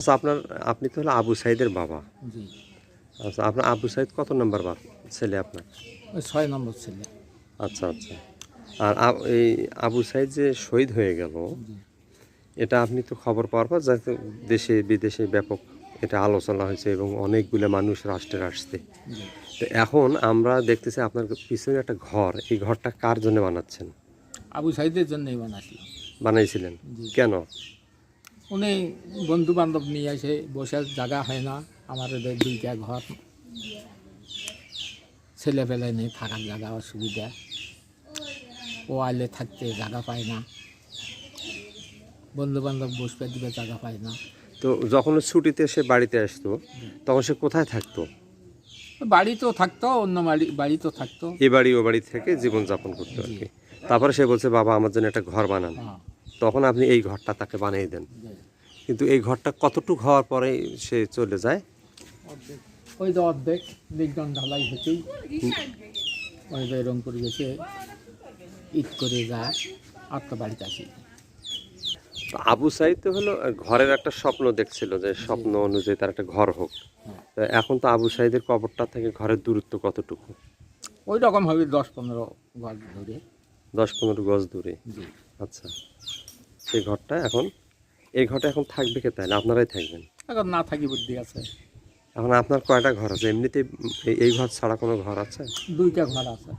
আচ্ছা আপনার আপনি তো হলো আবু সাইদের বাবা। জি। আচ্ছা আপনার আবু সাইদ কত নম্বর বা ছেলে আপনার? ওই ছয় নম্বর ছেলে। আচ্ছা আচ্ছা। আর এই আবু সাইদ যে শহীদ হয়ে গেল এটা আপনি তো খবর পাওয়ার পর যাতে দেশে বিদেশে ব্যাপক এটা আলোচনা হয়েছে এবং অনেকগুলো মানুষ রাষ্ট্রের আসছে। জি। তো এখন আমরা দেখতেছি আপনার পিছনে একটা ঘর এই ঘরটা কার জন্য বানাচ্ছেন? আবু সাইদের জন্যই বানাইছিলাম। বানাইছিলেন? জি। কেন? উনি বন্ধু বান্ধব নিয়ে এসে বসে জায়গা হয় না আমার এদের দুইটা ঘর। ছেলে পেলে নেই থাকার জায়গা অসুবিধা। ও আইলে থাকতে জায়গা পায় না। বন্ধু বান্ধব বসবে দিকে জায়গা পায় না। তো যখন ছুটিতে সে বাড়িতে আসতো তখন সে কোথায় থাকতো? বাড়িতেও থাকতো অন্য বাড়ি বাড়িতেও থাকতো। এ বাড়ি ও বাড়ি থেকে জীবনযাপন করতো আর কি। তারপরে সে বলছে বাবা আমার জন্য একটা ঘর বানান। হ্যাঁ। তখন আপনি এই ঘরটা তাকে বানিয়ে দেন। কিন্তু এই ঘরটা কতটুকু হওয়ার পরে সে চলে যায়? ওই তো অর্ধেক লিগন ঢালাই ওই যে রংপুর গেছে ঈদ করে যায় আর বাড়িতে আসি। আবু সাইদ তো হলো ঘরের একটা স্বপ্ন দেখছিল যে স্বপ্ন অনুযায়ী তার একটা ঘর হোক। হ্যাঁ। এখন তো আবু সাইদের কবরটা থেকে ঘরের দূরত্ব কতটুকু? ওই রকম হবে দশ পনেরো ঘর ধরে দশ পনেরো গজ দূরে। আচ্ছা। সেই ঘরটা এখন এই ঘরটা এখন থাকবে কে তাহলে? আপনারাই থাকবেন। এখন না থাকি বুদ্ধি আছে। এখন আপনার কয়টা ঘর আছে? এমনিতে এই ঘর ছাড়া কোনো ঘর আছে? দুইটা ঘর আছে।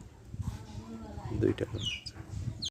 দুইটা ঘর আছে।